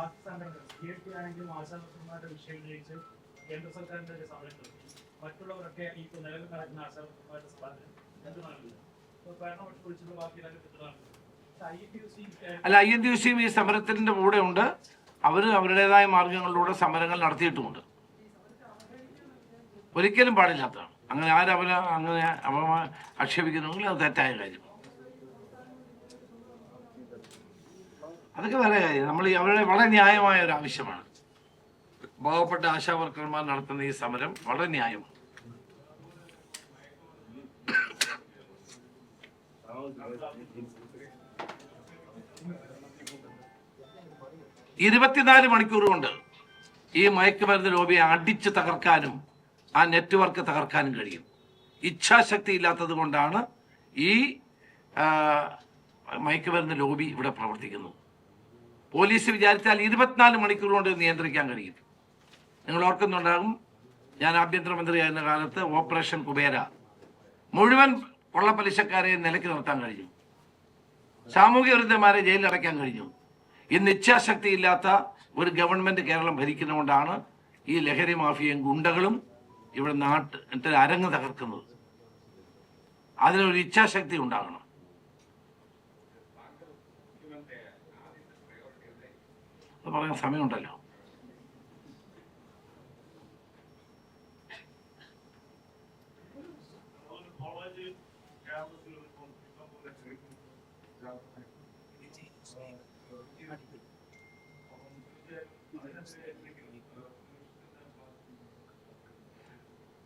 ബാക്കി C A T ആണെങ്കിലും ആശാവർക്കന്മാരുടെ വിഷയം ഉന്നയിച്ച് കേന്ദ്ര സർക്കാരിന്റെ ഒരു സമരം മറ്റുള്ളവരൊക്കെ ഈ നിലവിൽ നടക്കുന്ന ആശാവർക്കന്മാരുടെ സമരത്തിന് പിന്തുണ ഇപ്പൊ ഭരണപക്ഷം വിളിച്ചിട്ടുള്ള ബാക്കിയിലൊക്കെ പിന്തുണ ഐ ടി യു സി അല്ല ഐ എൻ യു സിയും ഈ സമരത്തിന്റെ കൂടെ ഉണ്ട്. അവർ അവരുടേതായ മാർഗങ്ങളിലൂടെ സമരങ്ങൾ നടത്തിയിട്ടുമുണ്ട്. ഒരിക്കലും പാടില്ലാത്തതാണ്. അങ്ങനെ ആരവരെ അങ്ങനെ അവ ആക്ഷേപിക്കുന്നെങ്കിൽ അത് തെറ്റായ കാര്യം അതൊക്കെ വേറെ കാര്യം. നമ്മൾ അവരുടെ വളരെ ന്യായമായ ഒരു ആവശ്യമാണ്. പാവപ്പെട്ട ആശാവർക്കർമാർ നടത്തുന്ന ഈ സമരം വളരെ ന്യായമാണ്. ഇരുപത്തിനാല് മണിക്കൂർ കൊണ്ട് ഈ മയക്കുമരുന്ന് ലോബിയെ അടിച്ച് തകർക്കാനും ആ നെറ്റ്വർക്ക് തകർക്കാനും കഴിയും. ഇച്ഛാശക്തി ഇല്ലാത്തത് കൊണ്ടാണ് ഈ മയക്കുമരുന്ന് ലോബി ഇവിടെ പ്രവർത്തിക്കുന്നത് പോലീസ് വിചാരിച്ചാൽ ഇരുപത്തിനാല് മണിക്കൂർ കൊണ്ട് നിയന്ത്രിക്കാൻ കഴിയും. നിങ്ങൾ ഓർക്കുന്നുണ്ടാകും ഞാൻ ആഭ്യന്തരമന്ത്രിയായിരുന്ന കാലത്ത് ഓപ്പറേഷൻ കുബേര മുഴുവൻ കൊള്ളപ്പലിശക്കാരെ നിലയ്ക്ക് നിർത്താൻ കഴിഞ്ഞു. സാമൂഹ്യ വിരുദ്ധന്മാരെ ജയിലിൽ അടയ്ക്കാൻ കഴിഞ്ഞു. ഇന്ന് ഇച്ഛാശക്തി ഇല്ലാത്ത ഒരു ഗവൺമെന്റ് കേരളം ഭരിക്കുന്നതുകൊണ്ടാണ് ഈ ലഹരി മാഫിയയും ഗുണ്ടകളും ഇവിടെ നാട്ടിൽ അരങ്ങ് തകർക്കുന്നത്. അതിനൊരു ഇച്ഛാശക്തി ഉണ്ടാകണം. അത് പറയാൻ സമയമുണ്ടല്ലോ.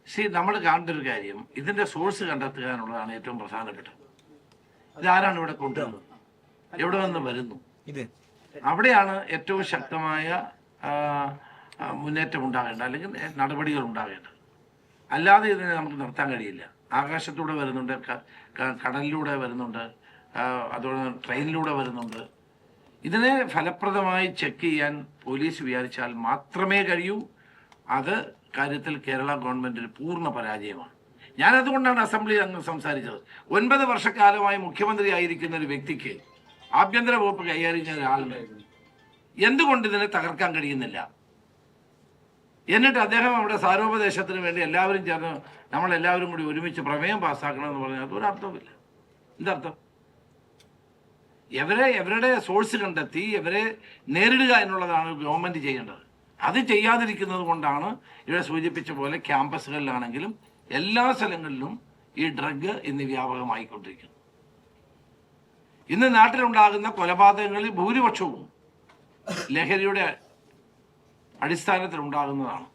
ശരി നമ്മൾ കാണേണ്ട ഒരു കാര്യം ഇതിന്റെ സോഴ്സ് കണ്ടെത്തുക എന്നുള്ളതാണ് ഏറ്റവും പ്രധാനപ്പെട്ടത്. ഇതാരാണ് ഇവിടെ കൊണ്ടുവന്നത്? എവിടെ നിന്ന് വരുന്നു? ഇത്. അവിടെയാണ് ഏറ്റവും ശക്തമായ മുന്നേറ്റം ഉണ്ടാകേണ്ടത് അല്ലെങ്കിൽ നടപടികൾ ഉണ്ടാകേണ്ടത് അല്ലാതെ ഇതിനെ നമുക്ക് നിർത്താൻ കഴിയില്ല. ആകാശത്തൂടെ വരുന്നുണ്ട് കടലിലൂടെ വരുന്നുണ്ട് അതുപോലെ ട്രെയിനിലൂടെ വരുന്നുണ്ട്. ഇതിനെ ഫലപ്രദമായി ചെക്ക് ചെയ്യാൻ പോലീസ് വിചാരിച്ചാൽ മാത്രമേ കഴിയൂ. അത് കാര്യത്തിൽ കേരള ഗവൺമെന്റിന് പൂർണ പരാജയമാണ്. ഞാനതുകൊണ്ടാണ് അസംബ്ലിയിൽ അങ്ങ് സംസാരിച്ചത്. ഒൻപത് വർഷക്കാലമായി മുഖ്യമന്ത്രി ആയിരിക്കുന്ന ഒരു വ്യക്തിക്ക് ആഭ്യന്തര വകുപ്പ് കൈകാര്യം ചെയ്യുന്ന ഒരാളുണ്ട്. എന്തുകൊണ്ട് ഇതിനെ തകർക്കാൻ കഴിയുന്നില്ല? എന്നിട്ട് അദ്ദേഹം അവിടെ സാരോപദേശത്തിന് വേണ്ടി എല്ലാവരും ചേർന്ന് നമ്മളെല്ലാവരും കൂടി ഒരുമിച്ച് പ്രമേയം പാസ്സാക്കണമെന്ന് പറഞ്ഞാൽ അതൊരു അർത്ഥമില്ല എന്തർത്ഥം? എവരെ എവരുടെ സോഴ്സ് കണ്ടെത്തി എവരെ നേരിടുക എന്നുള്ളതാണ് ഗവൺമെന്റ് ചെയ്യേണ്ടത്. അത് ചെയ്യാതിരിക്കുന്നത് കൊണ്ടാണ് ഇവിടെ സൂചിപ്പിച്ച പോലെ ക്യാമ്പസുകളിലാണെങ്കിലും എല്ലാ സ്ഥലങ്ങളിലും ഈ ഡ്രഗ് ഇന്ന് വ്യാപകമായിക്കൊണ്ടിരിക്കുന്നു ഇന്ന് നാട്ടിലുണ്ടാകുന്ന കൊലപാതകങ്ങളിൽ ഭൂരിപക്ഷവും ലഹരിയുടെ അടിസ്ഥാനത്തിൽ ഉണ്ടാകുന്നതാണ്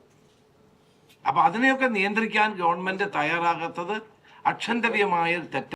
അപ്പൊ അതിനെയൊക്കെ നിയന്ത്രിക്കാൻ ഗവൺമെന്റ് തയ്യാറാകാത്തത് അക്ഷന്തവ്യമായ തെറ്റ്